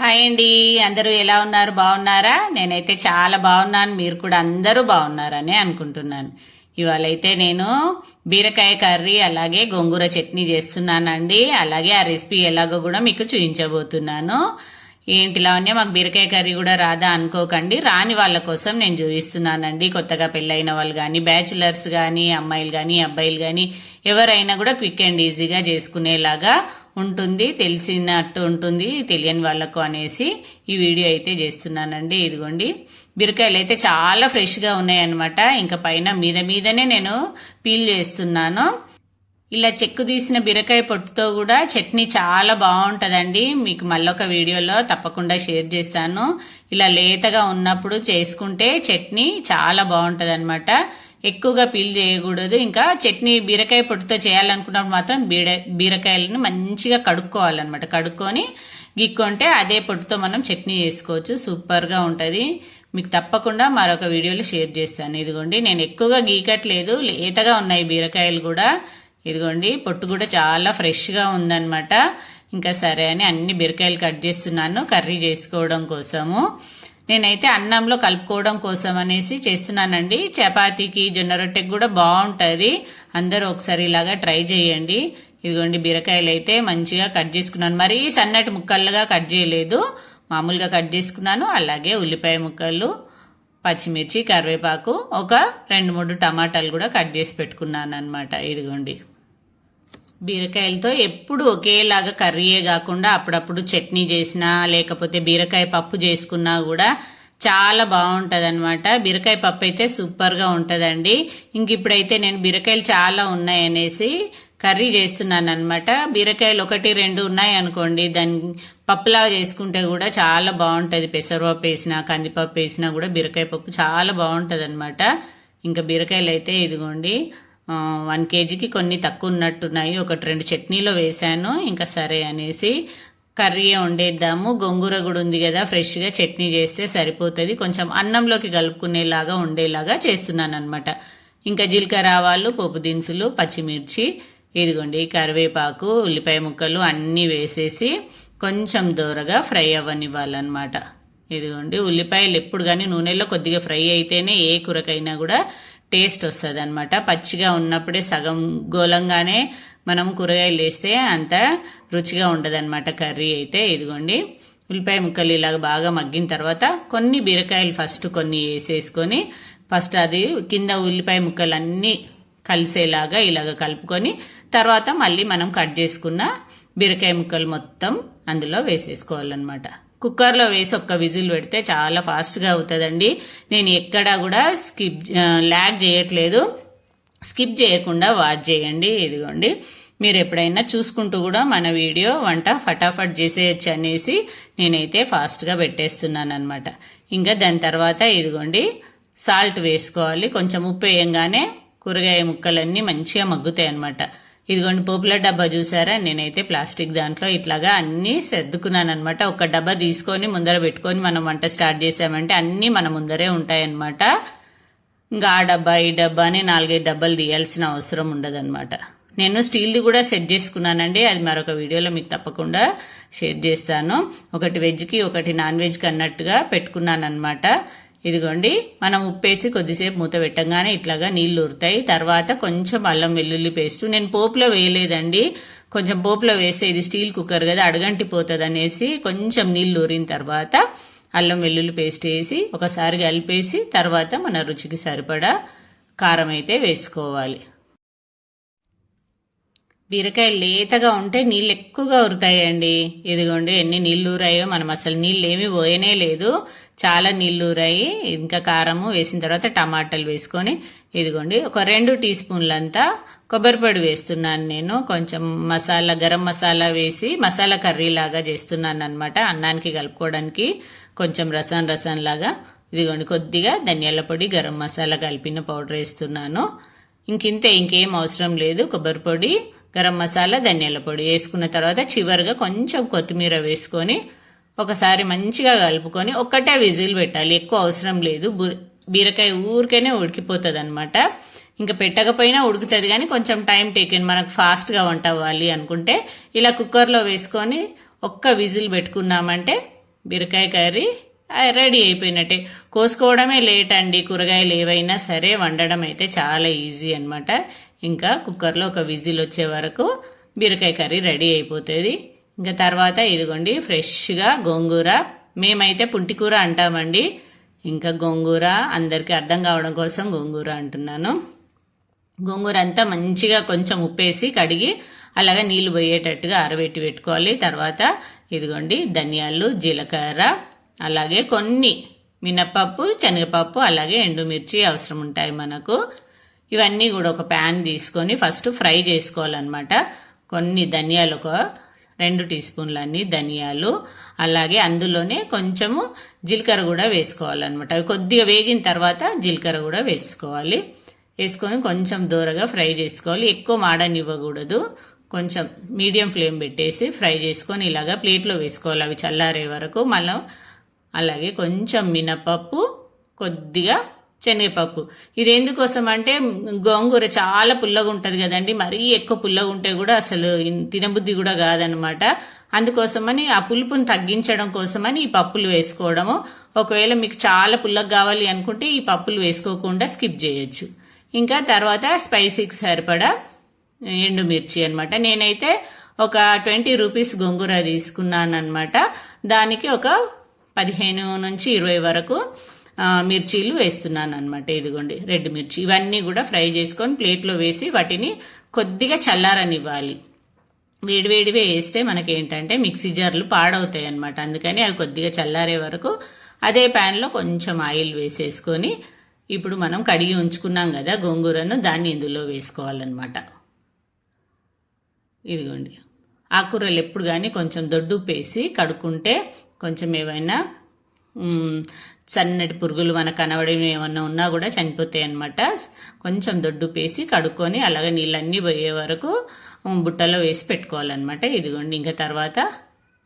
Hi అండి. అందరూ ఎలా ఉన్నారు? బాగున్నారా? నేనైతే చాలా బాగున్నాను. మీరు కూడా అందరూ బాగున్నారని అనుకుంటున్నాను. ఇవాళ అయితే నేను బీరకాయ కర్రీ అలాగే గోంగూర చట్నీ చేస్తున్నానండి. అలాగే ఆ రెసిపీ ఎలాగో కూడా మీకు చూపించబోతున్నాను. ఏంటి లావణ్య మాకు బీరకాయ కర్రీ కూడా రాదా అనుకోకండి. రాని వాళ్ళ కోసం నేను చూపిస్తున్నానండి. కొత్తగా పెళ్ళైన వాళ్ళు కానీ బ్యాచిలర్స్ కానీ అమ్మాయిలు కానీ అబ్బాయిలు కానీ ఎవరైనా కూడా క్విక్ అండ్ ఈజీగా చేసుకునేలాగా ఉంటుంది తెలిసినట్టు ఉంటుంది తెలియని వాళ్ళకు అనేసి ఈ వీడియో అయితే చేస్తున్నానండి. ఇదిగోండి బీరకాయలు అయితే చాలా ఫ్రెష్గా ఉన్నాయన్నమాట. ఇంకా పైన మీద మీదనే నేను పీల్ చేస్తున్నాను. ఇలా చెక్కు తీసిన బీరకాయ పొట్టుతో కూడా చట్నీ చాలా బాగుంటుందండి. మీకు మళ్ళొక వీడియోలో తప్పకుండా షేర్ చేస్తాను. ఇలా లేతగా ఉన్నప్పుడు చేసుకుంటే చట్నీ చాలా బాగుంటుంది ఎక్కువగా పీల్ చేయకూడదు. ఇంకా చట్నీ బీరకాయ పొట్టుతో చేయాలనుకున్నప్పుడు మాత్రం బీర బీరకాయలను మంచిగా కడుక్కోవాలన్నమాట. కడుక్కొని గిక్కుంటే అదే పొట్టుతో మనం చట్నీ చేసుకోవచ్చు. సూపర్గా ఉంటుంది. మీకు తప్పకుండా మరొక వీడియోలో షేర్ చేస్తాను. ఇదిగోండి నేను ఎక్కువగా గీకట్లేదు. లేతగా ఉన్నాయి బీరకాయలు కూడా. ఇదిగోండి పొట్టు కూడా చాలా ఫ్రెష్గా ఉందన్నమాట. ఇంకా సరే అని అన్ని బీరకాయలు కట్ చేస్తున్నాను. కర్రీ చేసుకోవడం కోసము. నేనైతే అన్నంలో కలుపుకోవడం కోసం అనేసి చేస్తున్నానండి. చపాతీకి జొన్న రొట్టెకి కూడా బాగుంటుంది. అందరూ ఒకసారి ఇలాగా ట్రై చేయండి. ఇదిగోండి బీరకాయలు అయితే మంచిగా కట్ చేసుకున్నాను. మరీ సన్నటి ముక్కలుగా కట్ చేయలేదు. మామూలుగా కట్ చేసుకున్నాను. అలాగే ఉల్లిపాయ ముక్కలు పచ్చిమిర్చి కరివేపాకు ఒక రెండు మూడు టమాటాలు కూడా కట్ చేసి పెట్టుకున్నాను అనమాట ఇదిగోండి. బీరకాయలతో ఎప్పుడు ఒకేలాగా కర్రీయే కాకుండా అప్పుడప్పుడు చట్నీ చేసినా లేకపోతే బీరకాయ పప్పు చేసుకున్నా కూడా చాలా బాగుంటుంది అనమాట బీరకాయ పప్పు అయితే సూపర్గా ఉంటుందండి. ఇంక ఇప్పుడైతే నేను బీరకాయలు చాలా ఉన్నాయనేసి కర్రీ చేస్తున్నాను అనమాట బీరకాయలు ఒకటి రెండు ఉన్నాయి అనుకోండి దాన్ని పప్పులాగా చేసుకుంటే కూడా చాలా బాగుంటుంది. పెసరపప్పు వేసినా కందిపప్పు వేసినా కూడా బీరకాయ పప్పు చాలా బాగుంటుంది అనమాట ఇంకా బీరకాయలు అయితే ఇదిగోండి. వన్ కేజీకి కొన్ని తక్కువ ఉన్నట్టున్నాయి ఒకటి రెండు చట్నీలో వేశాను. ఇంకా సరే అనేసి కర్రీ వండేద్దాము. గోంగూర కూడా ఉంది కదా ఫ్రెష్గా చట్నీ చేస్తే సరిపోతుంది. కొంచెం అన్నంలోకి కలుపుకునేలాగా ఉండేలాగా చేస్తున్నాను అనమాట ఇంకా జీలకర్ర ఆవాలు పోపు దినుసులు పచ్చిమిర్చి ఇదిగోండి కరివేపాకు ఉల్లిపాయ ముక్కలు అన్నీ వేసేసి కొంచెం దూరగా ఫ్రై అవ్వనివ్వాలన్నమాట. ఇదిగోండి ఉల్లిపాయలు ఎప్పుడు కానీ నూనెలో కొద్దిగా ఫ్రై అయితేనే ఏ కూరకైనా కూడా టేస్ట్ వస్తుంది అనమాట పచ్చిగా ఉన్నప్పుడే సగం గోలంగానే మనం కూరగాయలు వేస్తే అంత రుచిగా ఉండదన్నమాట కర్రీ అయితే. ఇదిగోండి. ఉల్లిపాయ ముక్కలు ఇలాగ బాగా మగ్గిన తర్వాత కొన్ని బీరకాయలు ఫస్ట్ కొన్ని వేసేసుకొని ఫస్ట్ అది కింద ఉల్లిపాయ ముక్కలు అన్నీ కలిసేలాగా ఇలాగ కలుపుకొని తర్వాత మళ్ళీ మనం కట్ చేసుకున్న బీరకాయ ముక్కలు మొత్తం అందులో వేసేసుకోవాలన్నమాట. కుక్కర్లో వేసి ఒక్క విజిల్ పెడితే చాలా ఫాస్ట్గా అవుతుందండి. నేను ఎక్కడా కూడా స్కిప్ ల్యాగ్ చేయట్లేదు. స్కిప్ చేయకుండా వాచ్ చేయండి ఇదిగోండి. మీరు ఎప్పుడైనా చూసుకుంటూ కూడా మన వీడియో వంట ఫటాఫట్ చేసేయచ్చు అనేసి నేనైతే ఫాస్ట్గా పెట్టేస్తున్నాను అనమాట ఇంకా దాని తర్వాత ఇదిగోండి సాల్ట్ వేసుకోవాలి. కొంచెం ఉప్పు వేయంగానే కూరగాయ ముక్కలన్నీ మంచిగా మగ్గుతాయి అనమాట ఇదిగోండి పోపుల డబ్బా చూసారా? నేనైతే ప్లాస్టిక్ దాంట్లో ఇట్లాగా అన్నీ సర్దుకున్నాను అనమాట ఒక డబ్బా తీసుకొని ముందర పెట్టుకొని మనం వంట స్టార్ట్ చేసామంటే అన్నీ మన ముందరే ఉంటాయన్నమాట. ఇంకా ఆ డబ్బా ఈ డబ్బా అని నాలుగైదు డబ్బాలు తీయాల్సిన అవసరం ఉండదన్నమాట. నేను స్టీల్ది కూడా సెట్ చేసుకున్నానండి. అది మరొక వీడియోలో మీకు తప్పకుండా షేర్ చేస్తాను. ఒకటి వెజ్కి ఒకటి నాన్ వెజ్కి అన్నట్టుగా పెట్టుకున్నాను అనమాట ఇదిగోండి మనం ఉప్పేసి కొద్దిసేపు మూత పెట్టంగానే ఇట్లాగా నీళ్ళు ఊరుతాయి తర్వాత కొంచెం అల్లం వెల్లుల్లి పేస్ట్. నేను పోపులో వేయలేదండి. కొంచెం పోపులో వేస్తే ఇది స్టీల్ కుక్కర్ కదా అడగంటి పోతుంది అనేసి కొంచెం నీళ్ళు ఊరిన తర్వాత అల్లం వెల్లుల్లి పేస్ట్ వేసి ఒకసారి కలిపేసి తర్వాత మన రుచికి సరిపడా కారం అయితే వేసుకోవాలి. బీరకాయ లేతగా ఉంటే నీళ్ళు ఎక్కువగా ఉరుతాయండి. ఇదిగోండి ఎన్ని నీళ్ళు ఊరాయో మనం అసలు నీళ్ళు ఏమి పోయనే లేదు. చాలా నీళ్ళు ఊరాయి. ఇంకా కారము వేసిన తర్వాత టమాటాలు వేసుకొని ఇదిగోండి ఒక రెండు టీ స్పూన్లంతా కొబ్బరి పొడి వేస్తున్నాను నేను. కొంచెం మసాలా గరం మసాలా వేసి మసాలా కర్రీ లాగా చేస్తున్నాను అనమాట అన్నానికి కలుపుకోవడానికి. కొంచెం రసం రసం లాగా ఇదిగోండి కొద్దిగా ధనియాల పొడి గరం మసాలా కలిపిన పౌడర్ వేస్తున్నాను. ఇంకింతే ఇంకేం అవసరం లేదు. కొబ్బరి పొడి గరం మసాలా ధనియాల పొడి వేసుకున్న తర్వాత చివరిగా కొంచెం కొత్తిమీర వేసుకొని ఒకసారి మంచిగా కలుపుకొని ఒక్కటే విజిల్ పెట్టాలి. ఎక్కువ అవసరం లేదు. బీరకాయ ఊరికైనా ఉడికిపోతుంది అనమాట ఇంకా పెట్టకపోయినా ఉడుకుతుంది కానీ కొంచెం టైం టేకెన్ మనకు ఫాస్ట్గా వంట అవ్వాలి అనుకుంటే ఇలా కుక్కర్లో వేసుకొని ఒక్క విజిల్ పెట్టుకున్నామంటే బీరకాయ కర్రీ రెడీ అయిపోయినట్టే. కోసుకోవడమే లేట్ అండి. కూరగాయలు ఏవైనా సరే వండడం అయితే చాలా ఈజీ అనమాట ఇంకా కుక్కర్లో ఒక విజిల్ వచ్చే వరకు బీరకాయ కర్రీ రెడీ అయిపోతుంది. ఇంకా తర్వాత ఇదిగోండి ఫ్రెష్గా గోంగూర. మేమైతే పుంటికూర అంటామండి. ఇంకా గోంగూర అందరికీ అర్థం కావడం కోసం గోంగూర అంటున్నాను. గోంగూర అంతా మంచిగా కొంచెం ఉప్పేసి కడిగి అలాగే నీళ్ళు పోయేటట్టుగా ఆరబెట్టి పెట్టుకోవాలి. తర్వాత ఇదిగోండి ధనియాలు జీలకర్ర అలాగే కొన్ని మినప్పప్పు శనగపప్పు అలాగే ఎండుమిర్చి అవసరం ఉంటాయి మనకు. ఇవన్నీ కూడా ఒక ప్యాన్ తీసుకొని ఫస్ట్ ఫ్రై చేసుకోవాలన్నమాట. కొన్ని ధనియాలు ఒక రెండు టీ స్పూన్లు అన్ని ధనియాలు అలాగే అందులోనే కొంచెము జీలకర్ర కూడా వేసుకోవాలన్నమాట. అవి కొద్దిగా వేగిన తర్వాత జీలకర్ర కూడా వేసుకోవాలి. వేసుకొని కొంచెం దూరగా ఫ్రై చేసుకోవాలి. ఎక్కువ మాడనివ్వకూడదు. కొంచెం మీడియం ఫ్లేమ్ పెట్టేసి ఫ్రై చేసుకొని ఇలాగా ప్లేట్లో వేసుకోవాలి. అవి చల్లారే వరకు మళ్ళీ అలాగే కొంచెం మినపప్పు కొద్దిగా శనగపప్పు ఇది ఎందుకోసం అంటే గోంగూర చాలా పుల్లగా ఉంటుంది కదండి. మరీ ఎక్కువ పుల్లగా ఉంటే కూడా అసలు తినబుద్ధి కూడా కాదనమాట. అందుకోసమని ఆ పులుపుని తగ్గించడం కోసమని ఈ పప్పులు వేసుకోవడము. ఒకవేళ మీకు చాలా పుల్లగా కావాలి అనుకుంటే ఈ పప్పులు వేసుకోకుండా స్కిప్ చేయొచ్చు. ఇంకా తర్వాత స్పైసీకి సరిపడా ఎండుమిర్చి అనమాట నేనైతే ఒక ట్వంటీ రూపీస్ గోంగూర తీసుకున్నాను అనమాట దానికి ఒక పదిహేను నుంచి ఇరవై వరకు మిర్చీలు వేస్తున్నాను అనమాట ఇదిగోండి రెడ్ మిర్చి. ఇవన్నీ కూడా ఫ్రై చేసుకొని ప్లేట్లో వేసి వాటిని కొద్దిగా చల్లారనివ్వాలి. వేడివేడివే వేస్తే మనకి ఏంటంటే మిక్సీ జార్లు పాడవుతాయి అనమాట అందుకని అవి కొద్దిగా చల్లారే వరకు అదే ప్యాన్లో కొంచెం ఆయిల్ వేసేసుకొని ఇప్పుడు మనం కడిగి ఉంచుకున్నాం కదా గోంగూరను దాన్ని ఇందులో వేసుకోవాలన్నమాట. ఇదిగోండి ఆకుకూరలు ఎప్పుడు కానీ కొంచెం దొడ్డు వేసి కడుక్కుంటే కొంచెం ఏమైనా సన్నటి పురుగులు మన కనబడివి ఏమన్నా ఉన్నా కూడా చనిపోతాయి అన్నమాట. కొంచెం దొడ్డు పేసి కడుక్కొని అలాగే నీళ్ళన్నీ పోయే వరకు బుట్టలో వేసి పెట్టుకోవాలన్నమాట. ఇదిగోండి ఇంకా తర్వాత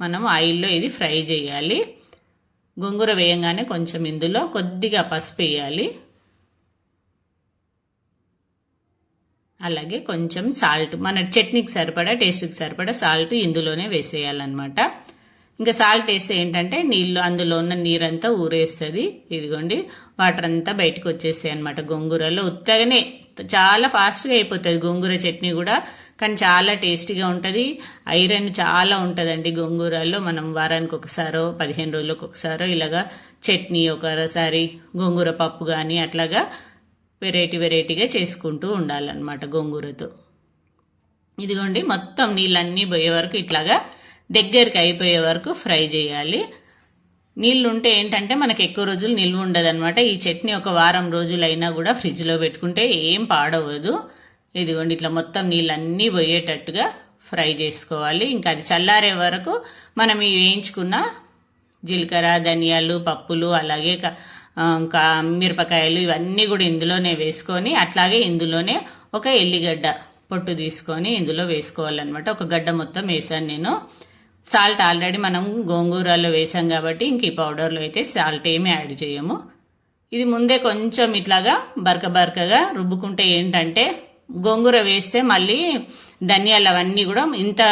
మనం ఆయిల్లో ఇది ఫ్రై చేయాలి. గోంగూర వేయంగానే కొంచెం ఇందులో కొద్దిగా పసుపు వేయాలి. అలాగే కొంచెం సాల్ట్ మన చట్నీకి సరిపడా టేస్ట్కి సరిపడా సాల్ట్ ఇందులోనే వేసేయాలన్నమాట. ఇంకా సాల్ట్ వేస్తే ఏంటంటే నీళ్ళు అందులో ఉన్న నీరంతా ఊరేస్తుంది. ఇదిగోండి వాటర్ అంతా బయటకు వచ్చేస్తాయి అనమాట గోంగూరలో. ఉత్తగానే చాలా ఫాస్ట్గా అయిపోతుంది గోంగూర చట్నీ కూడా కానీ చాలా టేస్టీగా ఉంటుంది. ఐరన్ చాలా ఉంటుందండి గోంగూరలో. మనం వారానికి ఒకసారో పదిహేను రోజులకు ఒకసారో ఇలాగా చట్నీ ఒకసారి గోంగూర పప్పు కానీ అట్లాగా వెరైటీ వెరైటీగా చేసుకుంటూ ఉండాలన్నమాట గోంగూరతో. ఇదిగోండి మొత్తం నీళ్ళన్నీ పోయే వరకు ఇట్లాగా దగ్గరికి అయిపోయే వరకు ఫ్రై చేయాలి. నీళ్ళు ఉంటే ఏంటంటే మనకి ఎక్కువ రోజులు నిల్వ ఉండదన్నమాట. ఈ చట్నీ ఒక వారం రోజులు అయినా కూడా ఫ్రిడ్జ్లో పెట్టుకుంటే ఏం పాడవదు ఇదిగోండి ఇట్లా మొత్తం నీళ్ళన్నీ పోయేటట్టుగా ఫ్రై చేసుకోవాలి. ఇంకా అది చల్లారే వరకు మనం ఈ వేయించుకున్న జీలకర్ర ధనియాలు పప్పులు అలాగే ఇంకా మిరపకాయలు ఇవన్నీ కూడా ఇందులోనే వేసుకొని అట్లాగే ఇందులోనే ఒక ఎల్లిగడ్డ పొట్టు తీసుకొని ఇందులో వేసుకోవాలన్నమాట. ఒక గడ్డ మొత్తం వేసాను నేను. సాల్ట్ ఆల్రెడీ మనం గోంగూరలో వేసాం కాబట్టి ఇంక ఈ పౌడర్లో అయితే సాల్ట్ ఏమీ యాడ్ చేయము. ఇది ముందే కొంచెం ఇట్లాగా బరక బరకగా రుబ్బుకుంటే ఏంటంటే గోంగూర వేస్తే మళ్ళీ ధనియాలు అవన్నీ కూడా ఇంత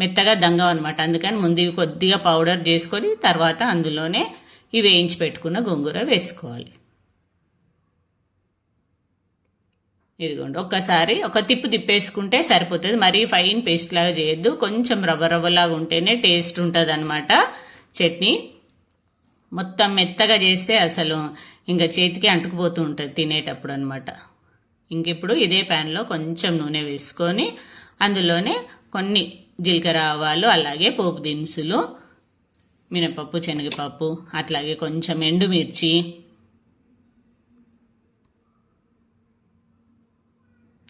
మెత్తగా దంగం అనమాట అందుకని ముందు కొద్దిగా పౌడర్ చేసుకొని తర్వాత అందులోనే ఇవి వేయించి పెట్టుకున్న గోంగూర వేసుకోవాలి. ఇదిగోండి ఒక్కసారి ఒక తిప్పు తిప్పేసుకుంటే సరిపోతుంది. మరీ ఫైన్ పేస్ట్ లాగా చేయొద్దు. కొంచెం రవ్వ రవ్వలాగా ఉంటేనే టేస్ట్ ఉంటుంది అనమాట చట్నీ. మొత్తం మెత్తగా చేస్తే అసలు ఇంకా చేతికి అంటుకుపోతూ ఉంటుంది తినేటప్పుడు అనమాట ఇంక ఇప్పుడు ఇదే ప్యాన్లో కొంచెం నూనె వేసుకొని అందులోనే కొన్ని జీలకర్ర ఆవాలు అలాగే పోపు దినుసులు మినపప్పు శనగపప్పు అట్లాగే కొంచెం ఎండుమిర్చి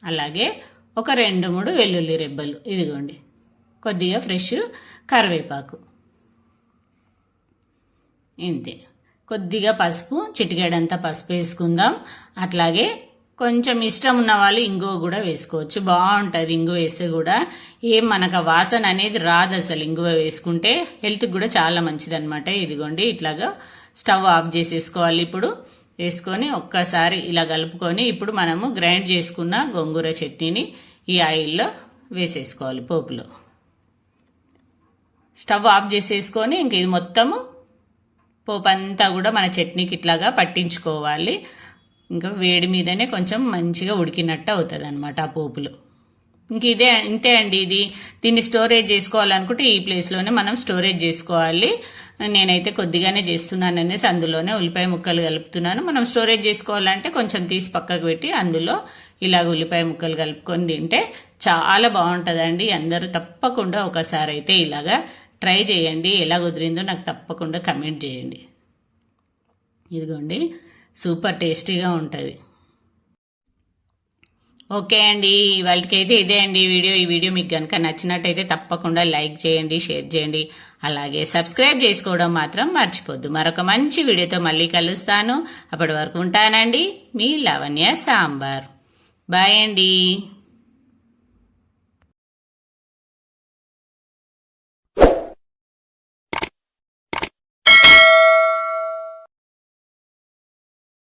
అలాగే ఒక రెండు మూడు వెల్లుల్లి రెబ్బలు. ఇదిగోండి. కొద్దిగా ఫ్రెష్ కరివేపాకు. ఇంతే. కొద్దిగా పసుపు చిటికెడంతా పసుపు వేసుకుందాం. అట్లాగే కొంచెం ఇష్టం ఉన్న వాళ్ళు ఇంగువ కూడా వేసుకోవచ్చు. బాగుంటుంది ఇంగువ వేస్తే కూడా. ఏం మనకు వాసన అనేది రాదు అసలు ఇంగువ వేసుకుంటే. హెల్త్కి కూడా చాలా మంచిది అనమాట ఇదిగోండి. ఇట్లాగా స్టవ్ ఆఫ్ చేసేసుకోవాలి ఇప్పుడు. వేసుకొని ఒక్కసారి ఇలా కలుపుకొని ఇప్పుడు మనము గ్రైండ్ చేసుకున్న గోంగూర చట్నీని ఈ ఆయిల్లో వేసేసుకోవాలి పోపులో. స్టవ్ ఆఫ్ చేసేసుకొని ఇంక ఇది మొత్తము పోపు అంతా కూడా మన చట్నీకి ఇట్లాగా పట్టించుకోవాలి. ఇంకా వేడి మీదనే కొంచెం మంచిగా ఉడికినట్టు అవుతుంది అనమాట ఆ పోపులు. ఇంక ఇదే ఇంతే అండి ఇది. దీన్ని స్టోరేజ్ చేసుకోవాలనుకుంటే ఈ ప్లేస్లోనే మనం స్టోరేజ్ చేసుకోవాలి. నేనైతే కొద్దిగానే చేస్తున్నాను అనేసి అందులోనే ఉల్లిపాయ ముక్కలు కలుపుతున్నాను. మనం స్టోరేజ్ చేసుకోవాలంటే కొంచెం తీసి పక్కకు పెట్టి అందులో ఇలాగ ఉల్లిపాయ ముక్కలు కలుపుకొని తింటే చాలా బాగుంటుందండి. అందరూ తప్పకుండా ఒకసారి అయితే ఇలాగా ట్రై చేయండి. ఎలా కుదిరిందో నాకు తప్పకుండా కమెంట్ చేయండి. ఇదిగోండి. సూపర్ టేస్టీగా ఉంటుంది. ఓకే అండి. వాళ్ళకైతే ఇదే అండి వీడియో. ఈ వీడియో మీకు కనుక నచ్చినట్టయితే తప్పకుండా లైక్ చేయండి షేర్ చేయండి. అలాగే సబ్స్క్రైబ్ చేసుకోవడం మాత్రం మర్చిపోద్దు. మరొక మంచి వీడియోతో మళ్ళీ కలుస్తాను. అప్పటి వరకు ఉంటానండి మీ లవణ్య సాంబార్. బాయ్ అండి.